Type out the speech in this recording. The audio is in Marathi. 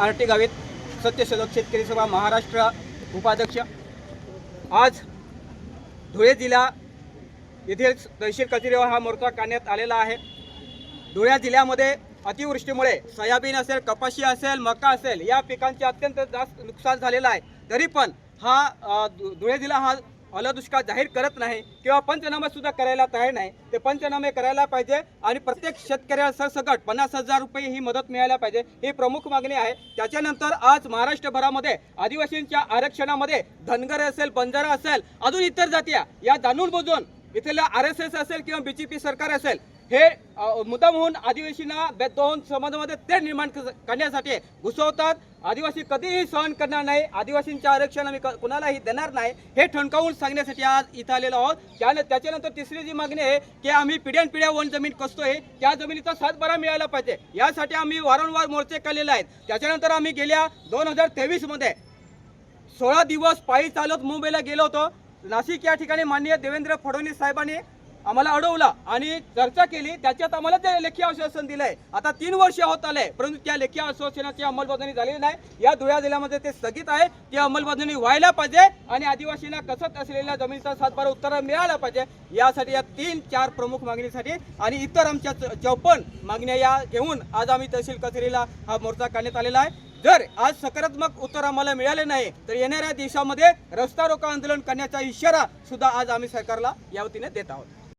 आर टी सत्यशोधक शेतकरी सभा महाराष्ट्र उपाध्यक्ष. आज धुळे जिल्हा येथील तहसील कचेरीवर हा मोर्चा काढण्यात आलेला आहे. धुळे जिल्ह्यामध्ये अतिवृष्टीमुळे सोयाबीन असेल कपाशी असेल मका असेल या पिकांचे अत्यंत जास्त नुकसान झालेलं आहे. तरी पण हा धुळे जिल्हा हा ओला दुष्काळ जाहीर करत नाही किंवा पंचनामे सुद्धा करायला तयार नाही ते पंचनामे करायला पाहिजे आणि प्रत्येक शेतकऱ्याला सरसकट पन्नास हजार रुपये ही मदत मिळायला पाहिजे ही प्रमुख मागणी आहे. त्याच्यानंतर आज महाराष्ट्रभरामध्ये आदिवासींच्या आरक्षणामध्ये धनगर असेल बंजारा असेल अजून इतर जातीया या जाणून बुजून इथल्या आर एस एस असेल किंवा बी जे पी सरकार असेल हे मुद्दामहून होऊन आदिवासींना दोन समाजामध्ये ते निर्माण क- करण्यासाठी घुसवतात. आदिवासी कधीही सहन करणार नाही. आदिवासींचे आरक्षण आम्ही क- कुणालाही देणार नाही. हे ठणकावून सांगण्यासाठी आज इथं आलेलो आहोत. त्याने त्याच्यानंतर तिसरी जी मागणी आहे की आम्ही पिढ्यान पिढ्या वन जमीन कसतोय त्या जमिनीचा सातबारा मिळायला पाहिजे. यासाठी आम्ही वारंवार मोर्चे काढलेले आहेत. त्याच्यानंतर आम्ही गेल्या दोन हजार तेवीसमध्ये सोळा दिवस पायी चालत मुंबईला गेलो होतो. नाशिक या ठिकाणी माननीय देवेंद्र फडणवीस साहेबांनी आम्हाला अडवला आणि चर्चा केली. त्याच्यात आम्हाला ते लेखी आश्वासन दिलंय. आता तीन वर्ष होत आलंय परंतु त्या लेखी आश्वासनाची अंमलबजावणी झालेली नाही. या धुळ्या जिल्ह्यामध्ये ते स्थगित आहे. ती अंमलबजावणी व्हायला पाहिजे आणि आदिवासींना कसत असलेल्या जमिनीचा सातबारा उत्तर मिळाला पाहिजे. यासाठी या तीन चार प्रमुख मागणीसाठी आणि इतर आमच्या चौपन्न मागण्या या घेऊन आज आम्ही तहसील कचेरीला हा मोर्चा काढण्यात आलेला आहे. जर आज सकारात्मक उत्तर आम्हाला मिळाले नाही तर येणाऱ्या दिवसामध्ये रस्ता रोका आंदोलन करण्याचा इशारा सुद्धा आज आम्ही सरकारला या वतीने देत आहोत.